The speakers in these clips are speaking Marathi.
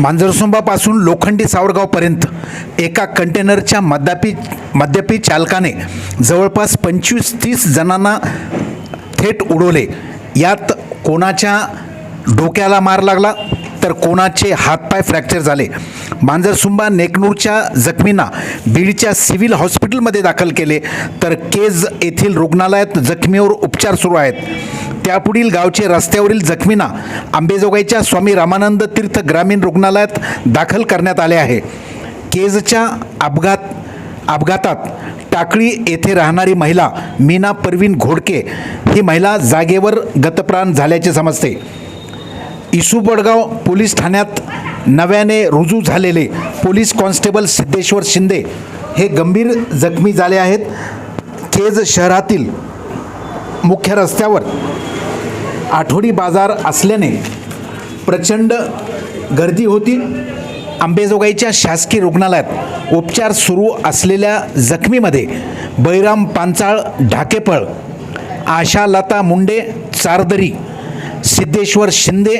मांजरसुंबापासून लोखंडी सावरगावपर्यंत एका कंटेनरच्या मद्यापी मद्यपी चालकाने जवळपास पंचवीस तीस जणांना थेट उडवले. यात कोणाच्या डोक्याला मार लागला? तर कोणाचे हातपाय फ्रॅक्चर झाले? मांजरसुंबा नेकनूरच्या जखमींना बीडच्या सिव्हिल हॉस्पिटलमध्ये दाखल केले. तर केज येथील रुग्णालयात जखमीवर उपचार सुरू आहेत. त्यापुढील गावचे रस्त्यावरील जखमींना आंबेजोगाईच्या स्वामी रामानंद तीर्थ ग्रामीण रुग्णालयात दाखल करण्यात आले आहे. केजच्या अपघात अपघातात टाकळी येथे राहणारी महिला मीना परवीन घोडके ही महिला जागेवर गतप्राण झाल्याचे समजते. इसू बडगाव पोलीस ठाण्यात नव्याने रुजू झालेले पोलीस कॉन्स्टेबल सिद्धेश्वर शिंदे हे गंभीर जखमी झाले आहेत. केज शहरातील मुख्य रस्त्यावर आठवडी बाजार असल्याने प्रचंड गर्दी होती. आंबेजोगाईच्या शासकीय रुग्णालयात उपचार सुरू असलेल्या जखमीमध्ये बैराम पांचाळ ढाकेपळ आशा लता मुंडे चारदरी सिद्धेश्वर शिंदे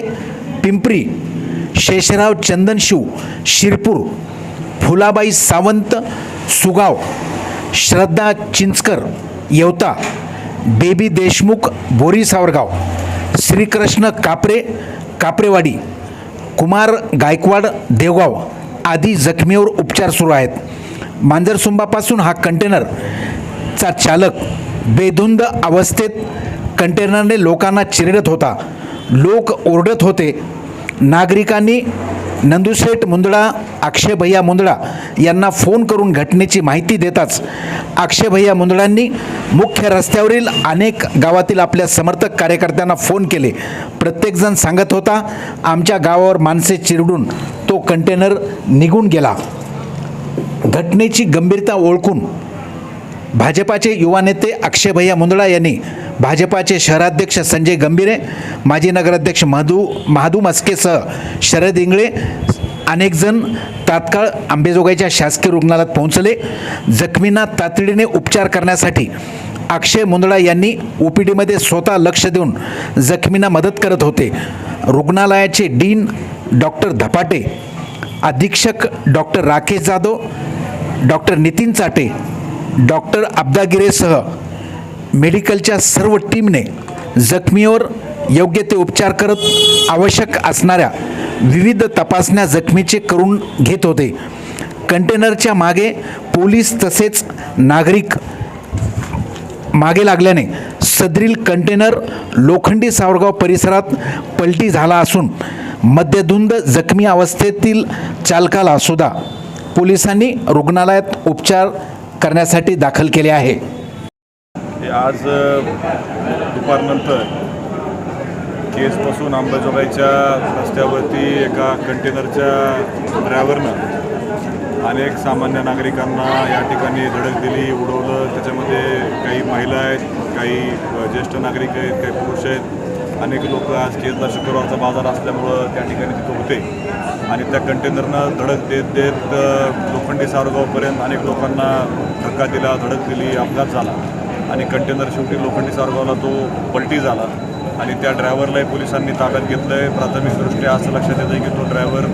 पिंपरी शेषराव चंदनशिव शिरपूर फुलाबाई सावंत सुगाव श्रद्धा चिंचकर येवता बेबी देशमुख बोरी सावरगाव श्रीकृष्ण कापरे कापरेवाडी कुमार गायकवाड देवगाव आदी जखमीवर उपचार सुरू आहेत. मांजरसुंबापासून हा कंटेनरचा चालक बेधुंद अवस्थेत कंटेनरने लोकांना चिरडत होता. लोक ओरडत होते. नागरिकांनी नंदुशेठ मुंदडा अक्षय भैया मुंदडा यांना फोन करून घटनेची माहिती देताच अक्षय भैया मुंदडांनी मुख्य रस्त्यावरील अनेक गावातील आपल्या समर्थक कार्यकर्त्यांना फोन केले. प्रत्येकजण सांगत होता आमच्या गावावर माणसे चिरडून तो कंटेनर निघून गेला. घटनेची गंभीरता ओळखून भाजपाचे युवा नेते अक्षय भैया मुंदडा यांनी भाजपाचे शहराध्यक्ष संजय गंभीरे माजी नगराध्यक्ष महादू महादू मस्केसह शरद इंगळे अनेकजण तात्काळ आंबेजोगाईच्या शासकीय रुग्णालयात पोहोचले. जखमींना तातडीने उपचार करण्यासाठी अक्षय मुंदडा यांनी ओ पी डीमध्ये स्वतः लक्ष देऊन जखमींना मदत करत होते. रुग्णालयाचे डीन डॉक्टर धपाटे अधीक्षक doctor Rakesh Jadhav doctor Nitin Chate doctor अब्दागिरेसह मेडिकलच्या सर्व टीमने जखमीवर योग्य ते उपचार करत आवश्यक असणाऱ्या विविध तपासण्या जखमीचे करून घेत होते. कंटेनरच्या मागे पोलीस तसेच नागरिक मागे लागल्याने सदरील कंटेनर लोखंडी सावरगाव परिसरात पलटी झाला असून मध्यधुंद जखमी अवस्थेतील चालकाला सुद्धा पोलिसांनी रुग्णालयात उपचार करण्यासाठी दाखल केले आहे. आज दुपारनंतर केसपासून अंबाजोगाईच्या रस्त्यावरती एका कंटेनरच्या ड्रायव्हरनं अनेक सामान्य नागरिकांना या ठिकाणी धडक दिली उडवलं. त्याच्यामध्ये काही महिला आहेत काही ज्येष्ठ नागरिक आहेत काही पुरुष आहेत. अनेक लोक आज केसला शुक्रवारचा बाजार असल्यामुळं त्या ठिकाणी तिथं होते. आणि त्या कंटेनरनं धडक देत देत लोखंडी सारगावपर्यंत अनेक लोकांना धक्का दिला धडक दिली अपघात झाला. आणि कंटेनर शेवटी लोखंडी सारगावला तो पलटी झाला. आणि त्या ड्रायव्हरलाही पोलिसांनी ताब्यात घेतलं आहे प्राथमिकदृष्ट्या असं लक्षात येतं आहे की तो ड्रायव्हर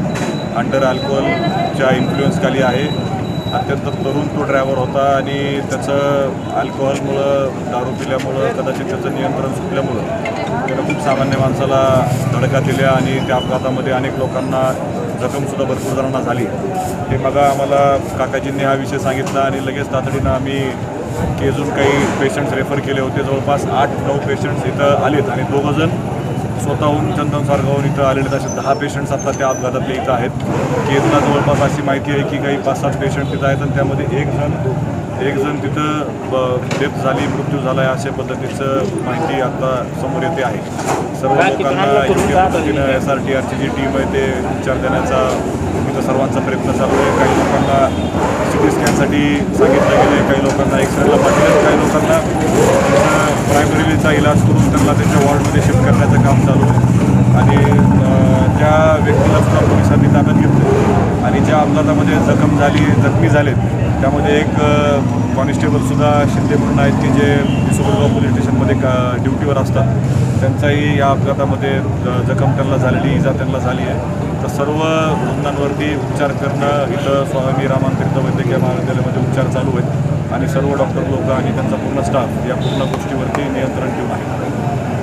अंडर अल्कोहोलच्या इन्फ्लुएन्सखाली आहे. अत्यंत तरुण तो ड्रायव्हर होता आणि त्याचं अल्कोहोलमुळं दारू पिल्यामुळं कदाचित त्याचं नियंत्रण सुटल्यामुळं त्यानं खूप सामान्य माणसाला धडका दिल्या आणि त्या अपघातामध्ये अनेक लोकांना जखमसुद्धा भरपूर जणांना झाली. हे बघा आम्हाला काकाजींनी हा विषय सांगितला आणि लगेच तातडीनं आम्ही केजून काही पेशंट्स रेफर केले होते. जवळपास आठ नऊ पेशंट्स इथं आलेत आणि दोघंजण स्वतःहून चंदन सारगावून इथं आलेले असे दहा पेशंट्स आता त्या अपघातातले इथं आहेत. केजला जवळपास अशी माहिती आहे की काही पाच सात पेशंट तिथं आहेत आणि त्यामध्ये एक जण एक जण तिथं डेथ झाली मृत्यू झाला आहे अशा पद्धतीचं माहिती आता समोर येते आहे. सर्व लोकांना योग्य पद्धतीनं एस आर टी आरची जी टीम आहे ते उपचार देण्याचा इथं सर्वांचा प्रयत्न चालू आहे. काही लोकांना सी टी स्कॅनसाठी सांगितलं गेलं आहे काही लोकांना एक्सरेला पाठवलं काही लोकांना प्रायमरीचा इलाज करून त्यांना त्यांच्या वॉर्डमध्ये शिफ्ट करण्याचं काम चालू आहे. आणि ज्या व्यक्तीला सुद्धा पोलिसांनी ताब्यात घेतलं आणि ज्या अपघातामध्ये जखम झाली जखमी झालेत त्यामध्ये एक कॉन्स्टेबलसुद्धा शिंदे म्हणून आहेत की जे सुरगाव पोलीस स्टेशनमध्ये का ड्युटीवर असतात. त्यांचाही या अपघातामध्ये जखम त्यांना झालेली इजा त्यांना झाली आहे. तर सर्व रुग्णांवरती उपचार करणं इथं स्वामी रामांतीर्थ वैद्यकीय महाविद्यालयामध्ये उपचार चालू आहेत आणि सर्व डॉक्टर लोक आणि त्यांचा पूर्ण स्टाफ या पूर्ण गोष्टीवरती नियंत्रण ठेवून आहे